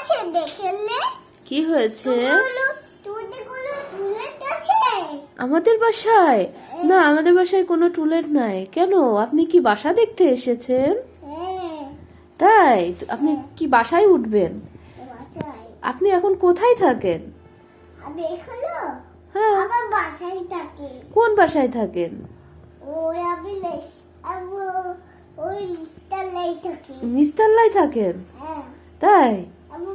আছে দেখলে? কি হয়েছে? আমাদের বাসায়? না আমাদের বাসায় কোনো টুলেট নাই। কেন? আপনি কি বাসা দেখতে এসেছেন? হ্যাঁ। তাই? আপনি কি বাসায় উঠবেন? আপনি এখন কোথায় থাকেন? হ্যাঁ। কোন বাসায় থাকেন? ওই আমি লেস আমি ওই লিস্টার লাই থাকি। নিস্তাল্লায় থাকেন? হ্যাঁ। তাই?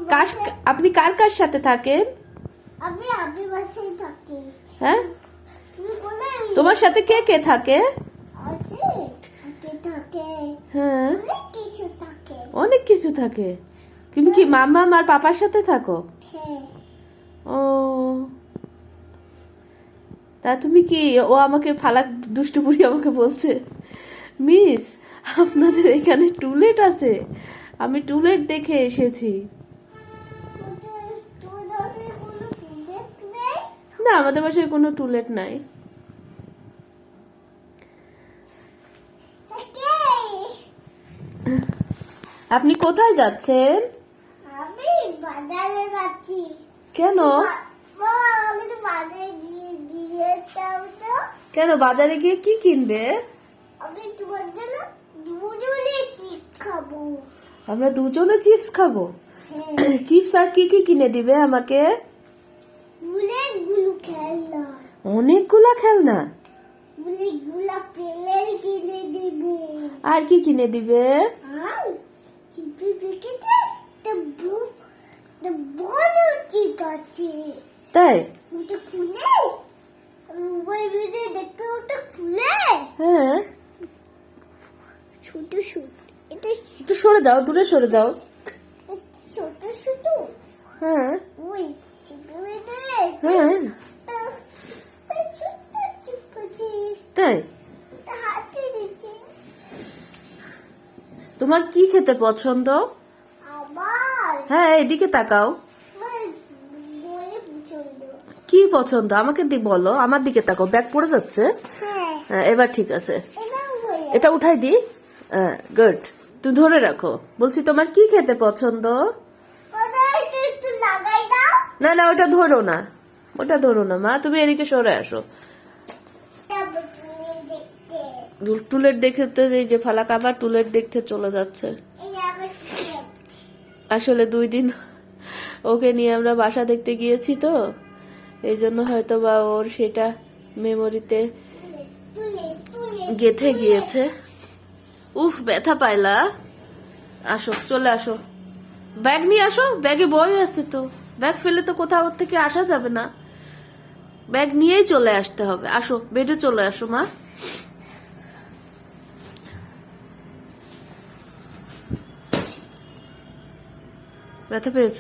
কার আপনি কার কার সাথে থাকেন? আমি আমি বাসায় থাকি। হ্যাঁ? তোমার সাথে কে কে থাকে? হ্যাঁ। অনেক কিছু থাকে। তুমি কি মামা আর পাপার সাথে থাকো? হ্যাঁ। ও। তা তুমি কি ও আমাকে ফালাক দুষ্টু বুড়ি আমাকে বলছে মিস আপনাদের এখানে টুলেট আছে। আমি টুলেট দেখে এসেছি। আমাদের বাসায় কোনো টুলেট নাই। আপনি কোথায় যাচ্ছেন? আমি বাজারে যাচ্ছি। কেন? আমি তো বাজারে গিয়ে দিয়ে তো। কেন বাজারে গিয়ে কি কিনবে? আমি তোমার জন্য দুজনে চিপ খাব। আমরা দুজনে চিপস খাব? হ্যাঁ। চিপস আর কি কি কিনে দিবে আমাকে? অনেকগুলা খেলনা? আর কি কিনে দিবে? তাই? ওটা খুলে? মোবাইল ভিডিও দেখতে ওটা খুলে? হ্যাঁ। ছোট ছোট। এটা একটু সরে যাও দূরে সরে যাও। ছোট ছোট? হ্যাঁ। ওই হ্যাঁ তাই? তোমার কি খেতে পছন্দ? হ্যাঁ এদিকে তাকাও। কি পছন্দ? আমাকে দি বলো আমার দিকে তাকাও। ব্যাগ পড়ে যাচ্ছে। হ্যাঁ হ্যাঁ, এবার ঠিক আছে। এটা উঠাই দি। গুড। তুমি ধরে রাখো। বলছি তোমার কি খেতে পছন্দ? না না ওটা ধরো না। ওটা ধরো না, মা, তুমি এদিকে সরে আসো। তুমি দেখতে এই যে ফালাক আবার টুলেট দেখতে চলে যাচ্ছে। আসলে দুই দিন ওকে নিয়ে আমরা বাসা দেখতে গিয়েছি তো, এই জন্য হয়তো বা ওর সেটা মেমোরিতে গেথে গিয়েছে। উফ, ব্যথা পাইলা। আসো, চলে আসো। ব্যাগ নিয়ে আসো, ব্যাগে বই আছে তো। ব্যাগ ফেলে তো কোথাও থেকে আসা যাবে না। ব্যাগ নিয়েই চলে আসতে হবে। আসো বেডে চলে আসো মা। ব্যথা পেয়েছ?